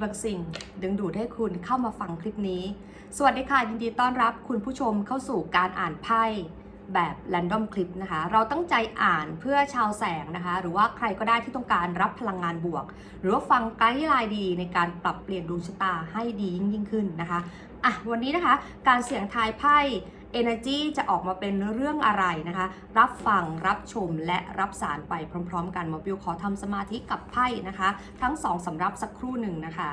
บางสิ่ง ดึงดูดให้คุณเข้ามาฟังคลิปนี้ สวัสดีค่ะ ยินดีต้อนรับคุณผู้ชมเข้าสู่การอ่านไพ่แบบ Random คลิปนะคะ เราตั้งใจอ่านเพื่อชาวแสงนะคะ หรือว่าใครก็ได้ที่ต้องการรับพลังงานบวก หรือว่าฟังไกด์ไลน์ดีในการปรับเปลี่ยนดวงชะตาให้ดียิ่งยิ่งขึ้นนะคะอะวันนี้นะคะ การเสี่ยงทายไพ่ Energy จะออกมาเป็นเรื่องอะไรนะคะ รับฟังรับชมและรับสารไปพร้อม ๆ กันหมอบิวขอทำสมาธิกับไพ่นะคะ ทั้งสองสำรับสักครู่หนึ่งนะคะ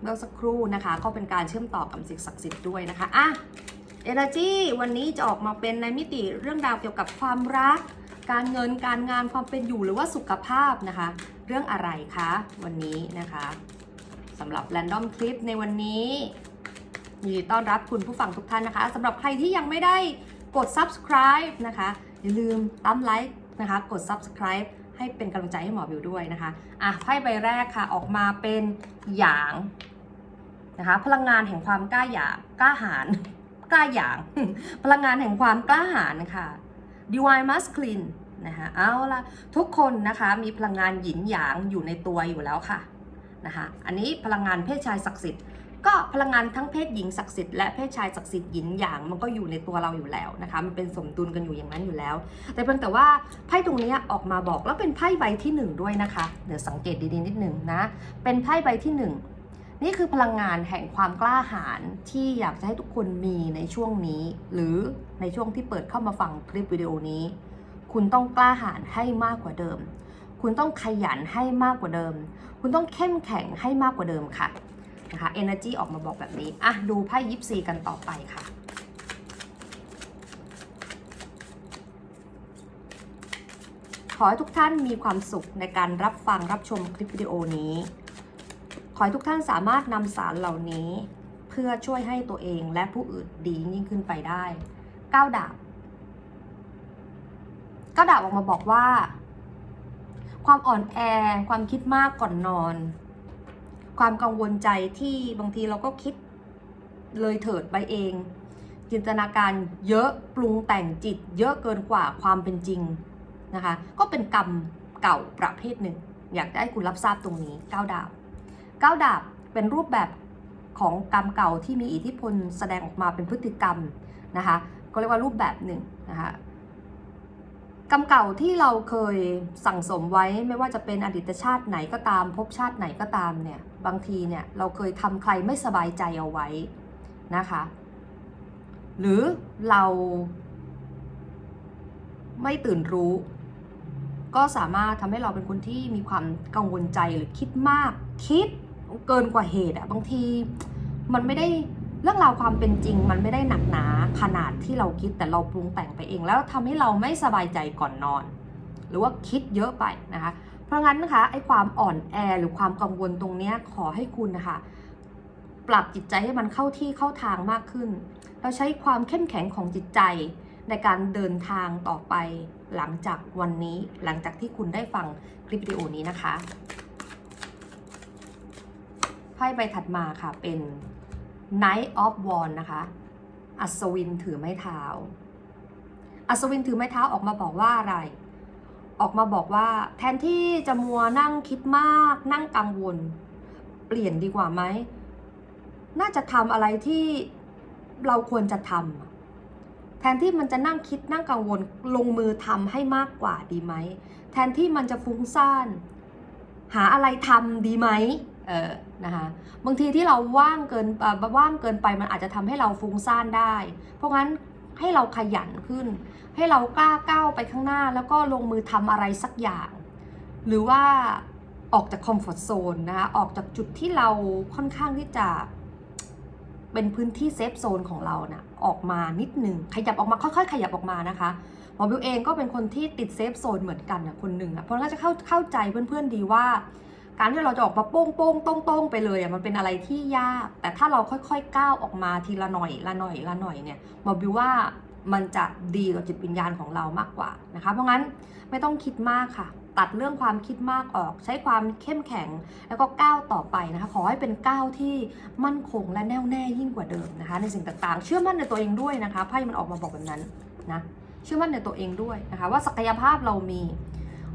เมื่อสักครู่นะคะ ก็เป็นการเชื่อมต่อกับสิ่งศักดิ์สิทธิ์ด้วยนะคะอะ Energy วันนี้จะออกมาเป็นในมิติเรื่องราวเกี่ยวกับความรัก การเงินการงานความเป็นอยู่หรือว่าสุขภาพนะคะ เรื่องอะไรคะวันนี้นะคะสำหรับ Random Clip ในวันนี้ยินดีต้อนรับคุณผู้ฟังทุกท่านนะคะสำหรับใครที่ยังไม่ได้กด subscribe นะคะ อย่าลืมตั้มไลค์นะคะ กด subscribe ให้เป็นกำลังใจให้หมอบิวด้วยนะคะอะไพ่ใบแรกค่ะออกมาเป็นหยางนะคะ พลังงานแห่งความกล้าหยาบกล้าหาญกล้าหยาง พลังงานแห่งความกล้าหาญค่ะ Divine Masculine นะคะเอาละทุกคนนะคะมีพลังงานหยินหยางอยู่ในตัวอยู่แล้วค่ะนะคะอันนี้พลังงานเพศชายศักดิ์สิทธิ์ก็พลังงานทั้งเพศหญิงศักดิ์สิทธิ์และเพศชายศักดิ์สิทธิ์หยินหยางมันก็อยู่ในตัวเราอยู่แล้วนะคะมันเป็นสมดุลกันอยู่อย่างนั้นอยู่แล้ว แต่เพียงแต่ว่าไพ่ตรงนี้ออกมาบอกแล้วเป็นไพ่ใบที่หนึ่งด้วยนะคะ เดี๋ยวสังเกตดีๆนิดหนึ่งนะเป็นไพ่ใบที่ห นี่คือพลังงานแห่งความกล้าหาญที่อยากจะให้ทุกคนมีในช่วงนี้ หรือในช่วงที่เปิดเข้ามาฟังคลิปวิดีโอนี้ คุณต้องกล้าหาญให้มากกว่าเดิม คุณต้องขยันให้มากกว่าเดิม คุณต้องเข้มแข็งให้มากกว่าเดิมค่ะนะคะ Energy ออกมาบอกแบบนี้อะดูไพ่ยิปซีกันต่อไปค่ะขอให้ทุกท่านมีความสุขในการรับฟังรับชมคลิปวิดีโอนี้ ขอให้ทุกท่านสามารถนำสารเหล่านี้ เพื่อช่วยให้ตัวเองและผู้อื่นดียิ่งขึ้นไปได้ก้าวดาบก้าวดาบออกมาบอกว่า ความอ่อนแอความคิดมากก่อนนอน ความกังวลใจที่บางทีเราก็คิดเลยเถิดไปเอง จินตนาการเยอะปรุงแต่งจิต เยอะเกินกว่าความเป็นจริงนะคะ ก็เป็นกรรมเก่าประเภทหนึ่ง อยากให้คุณรับทราบตรงนี้ก้าวดาบ ก้าวดาบเป็นรูปแบบของกรรมเก่าที่มีอิทธิพลแสดงออกมาเป็นพฤติกรรมนะคะก็เรียกว่ารูปแบบหนึ่งนะคะกรรมเก่าที่เราเคยสั่งสมไว้ไม่ว่าจะเป็นอดีตชาติไหนก็ตามภพชาติไหนก็ตามเนี่ยบางทีเนี่ยเราเคยทำใครไม่สบายใจเอาไว้นะคะหรือเราไม่ตื่นรู้ ก็สามารถทำให้เราเป็นคนที่มีความกังวลใจหรือคิดมากคิด เกินกว่าเหตุอะบางทีมันไม่ได้เรื่องราวความเป็นจริง มันไม่ได้หนักหนาขนาดที่เราคิดแต่เราปรุงแต่งไปเอง แล้วทำให้เราไม่สบายใจก่อนนอน หรือว่าคิดเยอะไปนะคะ เพราะงั้นนะคะไอ้ความอ่อนแอหรือความกังวลตรงเนี้ยขอให้คุณนะคะปรับจิตใจให้มันเข้าที่เข้าทางมากขึ้น แล้วใช้ความเข้มแข็งของจิตใจในการเดินทางต่อไปหลังจากวันนี้หลังจากที่คุณได้ฟังคลิปวิดีโอนี้นะคะ ไพ่ใบถัดมาค่ะเป็น Knight of Wands นะคะ อัศวินถือไม้เท้า อัศวินถือไม้เท้าออกมาบอกว่าอะไร ออกมาบอกว่าแทนที่จะมัวนั่งคิดมากนั่งกังวล เปลี่ยนดีกว่าไหม น่าจะทำอะไรที่เราควรจะทำแทนที่มันจะนั่งคิดนั่งกังวลลงมือทำให้มากกว่าดีไหม แทนที่มันจะฟุ้งซ่าน หาอะไรทำดีไหม เออนะคะบางทีที่เราว่างเกินว่างเกินไปมันอาจจะทำให้เราฟุ้งซ่านได้ เพราะงั้นให้เราขยันขึ้น ให้เรากล้าก้าวไปข้างหน้า แล้วก็ลงมือทำอะไรสักอย่าง หรือว่าออกจากคอมฟอร์ทโซนนะคะออกจากจุดที่เราค่อนข้างที่จะเป็นพื้นที่เซฟโซนของเรานะ่ะออกมานิดหนึ่งขยับออกมาค่อยๆ ขยับออกมานะคะหมอบิวเองก็เป็นคนที่ติดเซฟโซนเหมือนกันนะคนหนึ่งอะเพราะน่าจะเข้าเข้าใจเพื่อนๆดีว่า การที่เราจะออกมาโป้งโป้งต้งต้งไปเลยอะมันเป็นอะไรที่ยาก แต่ถ้าเราค่อยๆก้าวออกมาทีละหน่อยละหน่อยละหน่อยเนี่ยมอบิวว่ามันจะดีกับจิตวิญญาณของเรามากกว่านะคะ เพราะงั้นไม่ต้องคิดมากค่ะ ตัดเรื่องความคิดมากออก ใช้ความเข้มแข็ง แล้วก็ก้าวต่อไปนะคะ ขอให้เป็นก้าวที่มั่นคงและแน่วแน่ยิ่งกว่าเดิมนะคะ ในสิ่งต่างๆ เชื่อมั่นในตัวเองด้วยนะคะไพ่มันออกมาบอกแบบนั้นนะเชื่อมั่นในตัวเองด้วยนะคะ ว่าศักยภาพเรามี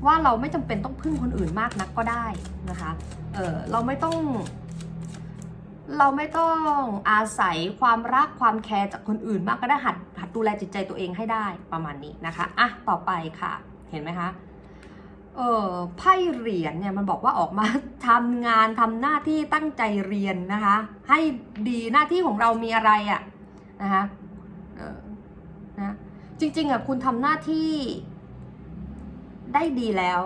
ว่าเราไม่จำเป็นต้องพึ่งคนอื่นมากนักก็ได้นะคะ เออเราไม่ต้อง เราไม่ต้องอาศัยความรักความแคร์จากคนอื่นมากก็ได้หัดหัดดูแลจิตใจตัวเองให้ได้ประมาณนี้นะคะอะต่อไปค่ะ เห็นไหมคะ เออไพ่เหรียญเนี่ยมันบอกว่าออกมาทำงานทำหน้าที่ตั้งใจเรียนนะคะ ให้ดีหน้าที่ของเรามีอะไรอะ่ะนะคะเออนะจริงๆอะคุณทำหน้าที่ ได้ดีแล้ว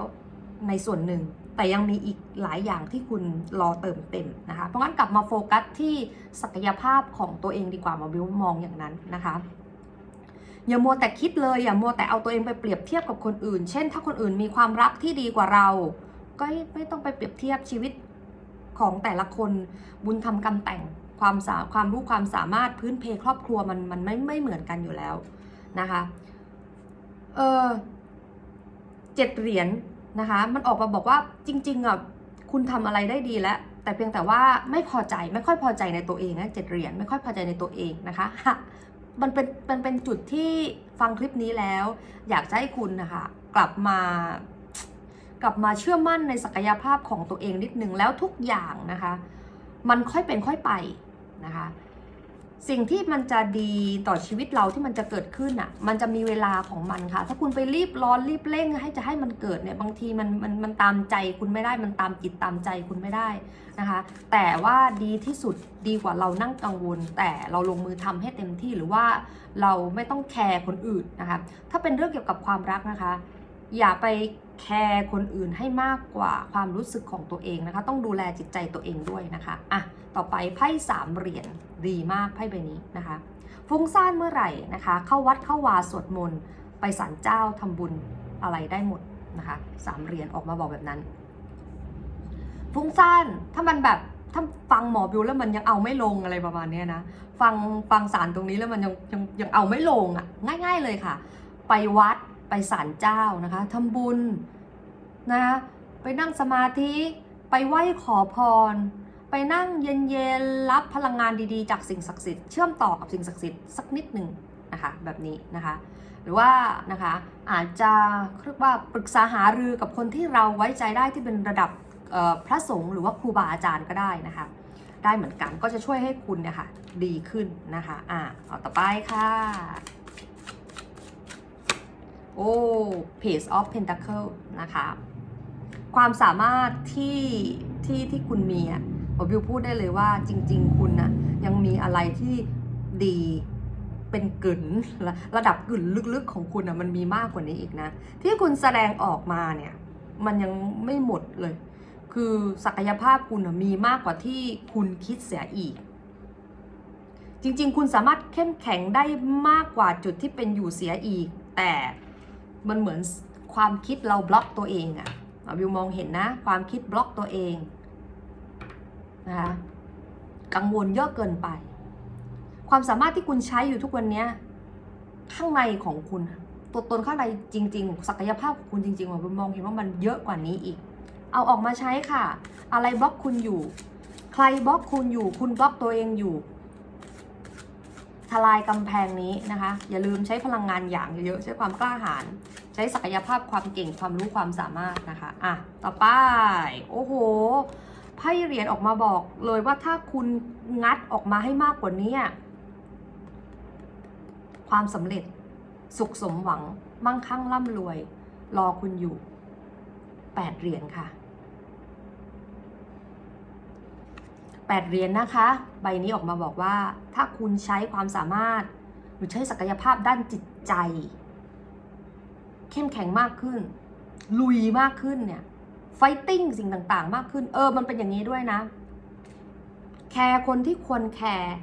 ในส่วนหนึ่ง แต่ยังมีอีกหลายอย่างที่คุณรอเติมเต็มนะคะ เพราะงั้นกลับมาโฟกัสที่ศักยภาพของตัวเองดีกว่ามาบิวมองอย่างนั้นนะคะอย่ามัวแต่คิดเลยอย่ามัวแต่เอาตัวเองไปเปรียบเทียบกับคนอื่น เช่น ถ้าคนอื่นมีความรักที่ดีกว่าเรา ก็ไม่ต้องไปเปรียบเทียบชีวิตของแต่ละคนบุญทำกรรมแต่งความสาความรู้ความสามารถพื้นเพครอบครัวมันมันไม่ไม่เหมือนกันอยู่แล้วนะคะ เออ เจ็ดเหรียญนะคะ มันออกมาบอกว่าจริงๆอะคุณทำอะไรได้ดีแล้ว แต่เพียงแต่ว่าไม่พอใจไม่ค่อยพอใจในตัวเองนะเจ็ดเหรียญไม่ค่อยพอใจในตัวเองนะคะมันเป็นมันเป็นจุดที่ฟังคลิปนี้แล้ว อยากจะให้คุณนะคะ กลับมากลับมาเชื่อมั่นในศักยภาพของตัวเองนิดนึงแล้วทุกอย่างนะคะ มันค่อยเป็นค่อยไปนะคะ สิ่งที่มันจะดีต่อชีวิตเราที่มันจะเกิดขึ้นอะ มันจะมีเวลาของมันค่ะ ถ้าคุณไปรีบร้อนรีบเร่งให้จะให้มันเกิดเนี่ย บางทีมันมันมันตามใจคุณไม่ได้ มันตามจิตตามใจคุณไม่ได้นะคะ แต่ว่าดีที่สุดดีกว่าเรานั่งกังวล แต่เราลงมือทำให้เต็มที่หรือว่าเราไม่ต้องแคร์คนอื่นนะคะ ถ้าเป็นเรื่องเกี่ยวกับความรักนะคะ อย่าไปแคร์คนอื่นให้มากกว่าความรู้สึกของตัวเองนะคะ ต้องดูแลจิตใจตัวเองด้วยนะคะ อะ ต่อไปไพ่สามเหรียญดีมากไพ่ใบนี้นะคะ ฟุ้งซ่านเมื่อไหร่นะคะ เข้าวัดเข้าวาสวดมนต์ไปศาลเจ้าทำบุญอะไรได้หมดนะคะสามเหรียญออกมาบอกแบบนั้น ฟุ้งซ่านถ้ามันแบบถ้าฟังหมอบิวแล้วมันยังเอาไม่ลงอะไรประมาณนี้นะ ฟังฟังสารตรงนี้แล้วมันยังยังยังเอาไม่ลงอะ่ะ ง่าย ๆเลยค่ะ ไปวัด ไปศาลเจ้านะคะทำบุญนะคะไปนั่งสมาธิไปไหว้ขอพร ไปนั่งเย็นๆรับพลังงานดีๆ จากสิ่งศักดิ์สิทธิ์เชื่อมต่อกับสิ่งศักดิ์สิทธิ์สักนิดหนึ่งนะคะแบบนี้นะคะ หรือว่านะคะอาจจะเรียกว่าปรึกษาหารือกับคนที่เราไว้ใจได้ที่เป็นระดับพระสงฆ์หรือว่าครูบาอาจารย์ก็ได้นะคะ ได้เหมือนกันก็จะช่วยให้คุณเนี่ยค่ะดีขึ้นนะคะอ่าเอาต่อไปค่ะ โอ้ Page of Pentacle นะคะ ความสามารถที่ที่ที่คุณมีอะผมวิวพูดได้เลยว่าจริง ๆ คุณนะยังมีอะไรที่ดีเป็นกึ่นระดับกึ่นลึกๆของคุณอะมันมีมากกว่านี้อีกนะ ที่คุณแสดงออกมาเนี่ย มันยังไม่หมดเลย คือศักยภาพคุณนะมีมากกว่าที่คุณคิดเสียอีก จริง ๆ คุณสามารถเข้มแข็งได้มากกว่าจุดที่เป็นอยู่เสียอีก แต่ มันเหมือนความคิดเราบล็อกตัวเองอะวิวมองเห็นนะ ความคิดบล็อกตัวเองนะคะกังวลเยอะเกินไป ความสามารถที่คุณใช้อยู่ทุกวันนี้ข้างในของคุณ ตัวตนข้างในจริง ๆ ศักยภาพของคุณจริงๆวิวมองเห็นว่ามันเยอะกว่านี้อีก เอาออกมาใช้ค่ะ อะไรบล็อกคุณอยู่ ใครบล็อกคุณอยู่ คุณบล็อกตัวเองอยู่ ลายกำแพงนี้นะคะ อย่าลืมใช้พลังงานอย่างเยอะๆใช้ความกล้าหาญใช้ศักยภาพความเก่งความรู้ความสามารถนะคะอะต่อไปโอ้โหไพ่เหรียญออกมาบอกเลยว่าถ้าคุณงัดออกมาให้มากกว่านี้ความสำเร็จสุขสมหวังมั่งคั่งร่ำรวย รอคุณอยู่แปดเหรียญค่ะ แปดเหรียญนะคะ ใบนี้ออกมาบอกว่า ถ้าคุณใช้ความสามารถ หรือใช้ศักยภาพด้านจิตใจ เข้มแข็งมากขึ้น ลุยมากขึ้นเนี่ยไฟติ้งสิ่งต่างๆ มากขึ้น เออ มันเป็นอย่างนี้ด้วยนะ แคร์คนที่ควรแคร์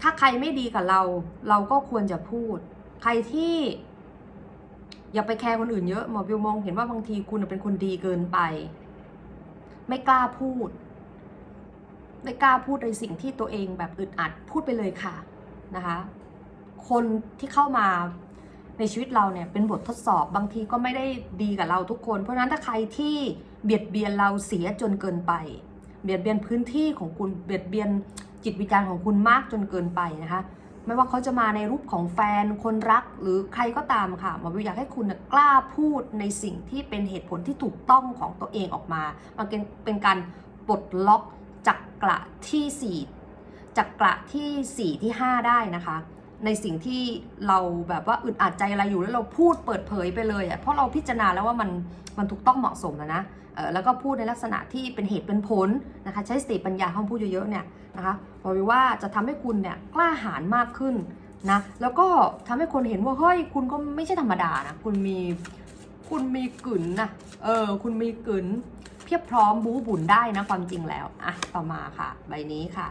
ถ้าใครไม่ดีกับเรา เราก็ควรจะพูด ใครที่ อย่าไปแคร์คนอื่นเยอะ หมอวิวมองเห็นว่าบางทีคุณเป็นคนดีเกินไป ไม่กล้าพูด ไม่กล้าพูดในสิ่งที่ตัวเองแบบอึดอัดพูดไปเลยค่ะนะคะคนที่เข้ามาในชีวิตเราเนี่ยเป็นบททดสอบบางทีก็ไม่ได้ดีกับเราทุกคน เพราะฉะนั้นถ้าใครที่เบียดเบียนเราเสียจนเกินไป เบียดเบียนพื้นที่ของคุณเบียดเบียนจิตวิญญาณของคุณมากจนเกินไปนะคะไม่ว่าเขาจะมาในรูปของแฟนคนรักหรือใครก็ตามค่ะหมอวิวอยากให้คุณกล้าพูดในสิ่งที่เป็นเหตุผลที่ถูกต้องของตัวเองออกมา มันเป็นการปลดล็อก จักระที่สี่จักระที่สี่ที่ห้าได้นะคะ ในสิ่งที่เราแบบว่าอึดอัดใจอะไรอยู่แล้วเราพูดเปิดเผยไปเลยอะเพราะเราพิจารณาแล้วว่ามันมันถูกต้องเหมาะสมแล้วนะเออแล้วก็พูดในลักษณะที่เป็นเหตุเป็นผลนะคะใช้สติปัญญาเข้ามาพูดเยอะๆเนี่ยนะคะบอกว่าจะทำให้คุณเนี่ยกล้าหาญมากขึ้นนะแล้วก็ทำให้คนเห็นว่าเฮ้ยคุณก็ไม่ใช่ธรรมดานะคุณมีคุณมีกึ๋นนะเออคุณมีกึ๋น เพียบพร้อมบู๊บุญได้นะความจริงแล้วอะต่อมาค่ะ ใบนี้ค่ะ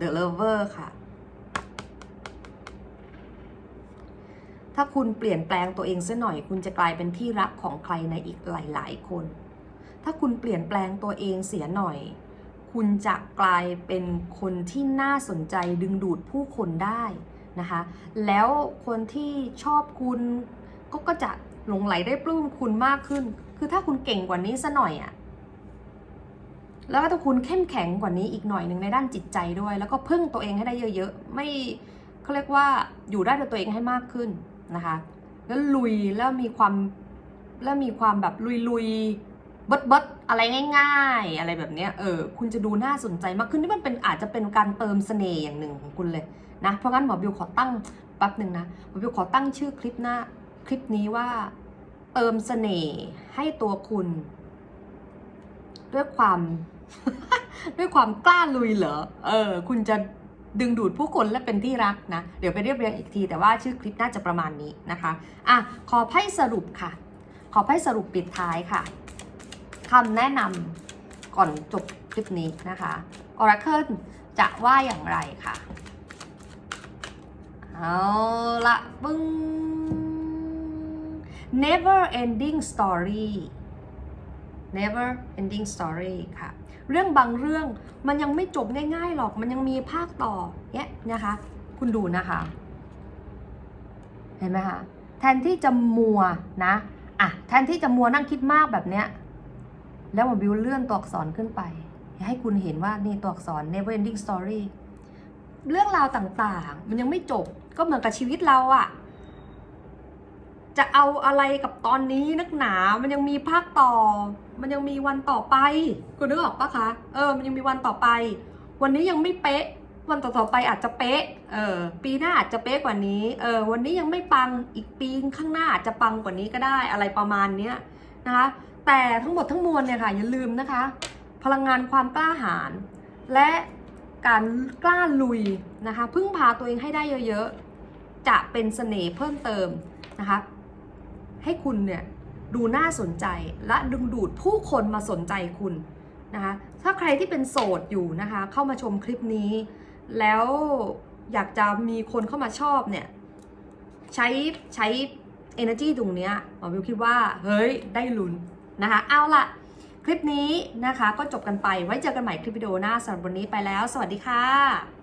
The Lover ค่ะ ถ้าคุณเปลี่ยนแปลงตัวเองซะหน่อย คุณจะกลายเป็นที่รักของใครในอีกหลาย ๆ คน ถ้าคุณเปลี่ยนแปลงตัวเองเสียหน่อย คุณจะกลายเป็นคนที่น่าสนใจดึงดูดผู้คนได้นะคะ แล้วคนที่ชอบคุณก็ก็จะหลงไหลได้ปลื้มคุณมากขึ้น คือถ้าคุณเก่งกว่านี้ซะหน่อยอะแล้วก็ถ้าคุณเข้มแข็งกว่านี้อีกหน่อยหนึ่งในด้านจิตใจด้วย แล้วก็พึ่งตัวเองให้ได้เยอะๆ ไม่เขาเรียกว่าอยู่ได้ด้วยตัวเองให้มากขึ้นนะคะ แล้วลุยแล้วมีความแล้วมีความแบบลุยๆเบิดเบิดๆอะไรง่าย ๆ อะไรแบบเนี้ยเออคุณจะดูน่าสนใจมากขึ้นนี่มันเป็นอาจจะเป็นการเติมเสน่ห์อย่างหนึ่งของคุณเลยนะเพราะงั้นหมอบิวขอตั้งแป๊บหนึ่งนะหมอบิวขอตั้งชื่อคลิปหน้าคลิปนี้ว่า เติมเสน่ห์ให้ตัวคุณ ด้วยความ ด้วยความกล้าลุยเหรอ เออ คุณจะดึงดูดผู้คนและเป็นที่รักนะ เดี๋ยวไปเรียบเรียงอีกที แต่ว่าชื่อคลิปน่าจะประมาณนี้นะคะอะขอไพ่สรุปค่ะ ขอไพ่สรุปปิดท้ายค่ะคำแนะนำก่อนจบคลิปนี้นะคะ Oracle จะว่าอย่างไรค่ะ เอาละปึ้ง never ending story never ending story ค่ะ เรื่องบางเรื่องมันยังไม่จบง่ายๆหรอก มันยังมีภาคต่อเนี่ยนะคะ คุณดูนะคะ เห็นไหมคะ แทนที่จะมัวนะอะแทนที่จะมัวนั่งคิดมากแบบเนี้ย แล้วมันบิวเลื่อนตัวอักษรขึ้นไป ให้คุณเห็นว่านี่ตัวอักษร never ending story เรื่องราวต่างๆ มันยังไม่จบ ก็เหมือนกับชีวิตเราอะ จะเอาอะไรกับตอนนี้นักหนา มันยังมีภาคต่อ มันยังมีวันต่อไปคุณนึกออกปะคะ เออ มันยังมีวันต่อไป วันนี้ยังไม่เป๊ะ วันต่อๆไปอาจจะเป๊ะ เออ ปีหน้าอาจจะเป๊ะกว่านี้ เออ วันนี้ยังไม่ปัง อีกปีข้างหน้าอาจจะปังกว่านี้ก็ได้ อะไรประมาณเนี้ยนะคะ แต่ทั้งหมดทั้งมวลเนี่ยค่ะ อย่าลืมนะคะ พลังงานความกล้าหาญและการกล้าลุยนะคะ พึ่งพาตัวเองให้ได้เยอะๆ จะเป็นเสน่ห์เพิ่มเติมนะคะ ให้คุณเนี่ยดูน่าสนใจและดึงดูดผู้คนมาสนใจคุณนะคะถ้าใครที่เป็นโสดอยู่นะคะเข้ามาชมคลิปนี้ แล้วอยากจะมีคนเข้ามาชอบเนี่ยใช้ใช้ energy ตรงเนี้ยหมอวิวคิดว่าเฮ้ยได้ลุ้นนะคะเอาละคลิปนี้นะคะก็จบกันไปไว้เจอกันใหม่คลิปวิดีโอหน้าสำหรับวันนี้ไปแล้ว สวัสดีค่ะ